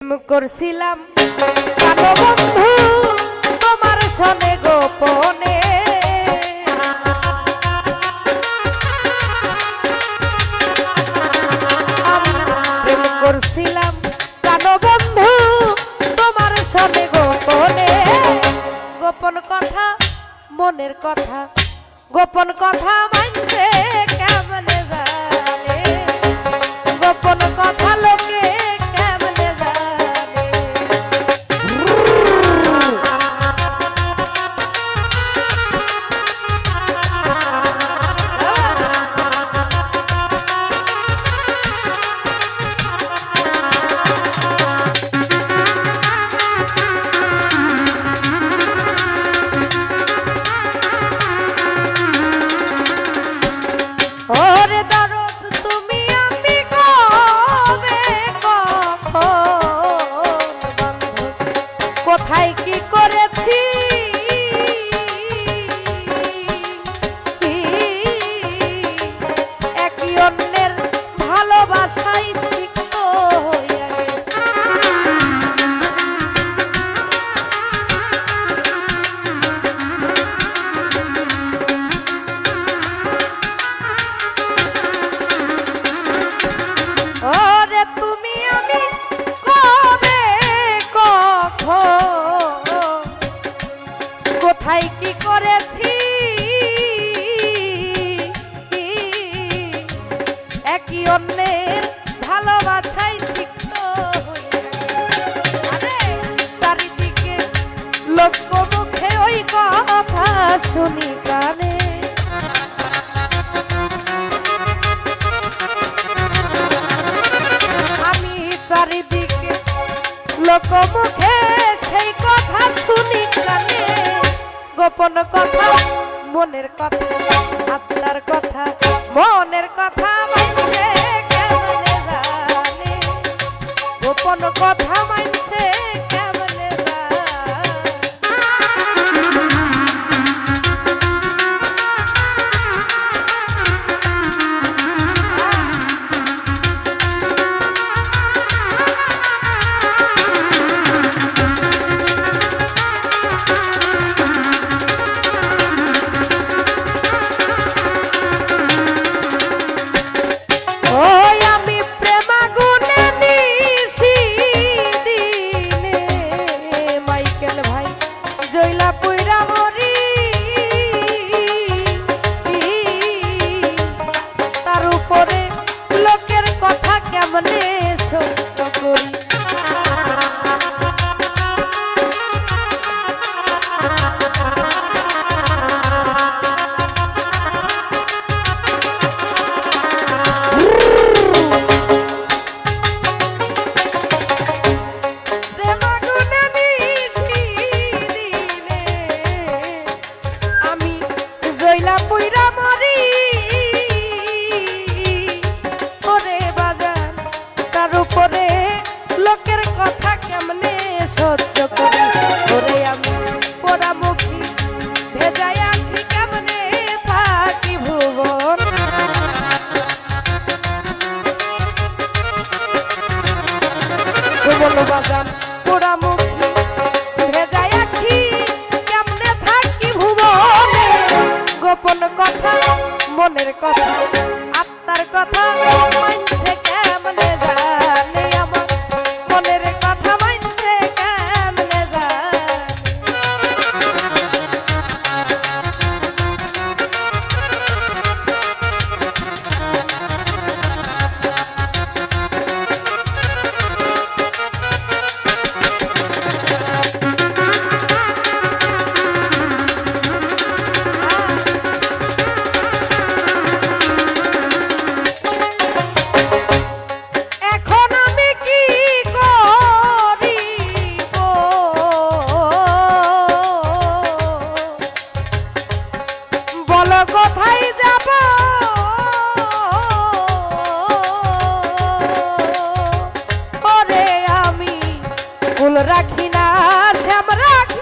করছিলাম। বন্ধু, তোমার সনে গোপনে। করছিলাম, কালো বন্ধু, তোমার সনে গোপনে। গোপন কথা, মনের কথা, গোপন কথা মানছে। কোথায় কি করেছি? অন্যের ভালোবাসায় সিক্ত চারিদিকে লোক মুখে ওই কথা শুনি কানে। আমি চারিদিকে লোকমুখে সেই কথা শুনি কানে। গোপন কথা, মনের কথা, আত্মার কথা, মনের কথা গোপন সহ্য করি। ওরে আমি পোড়ামুখী। ভেজাই আখি কেমনে থাকি ভুবন? ভুবনে? গোপন কথা, মনের কথা, আত্মার কথা। ফুল রাখি না শ্যাম রাখিব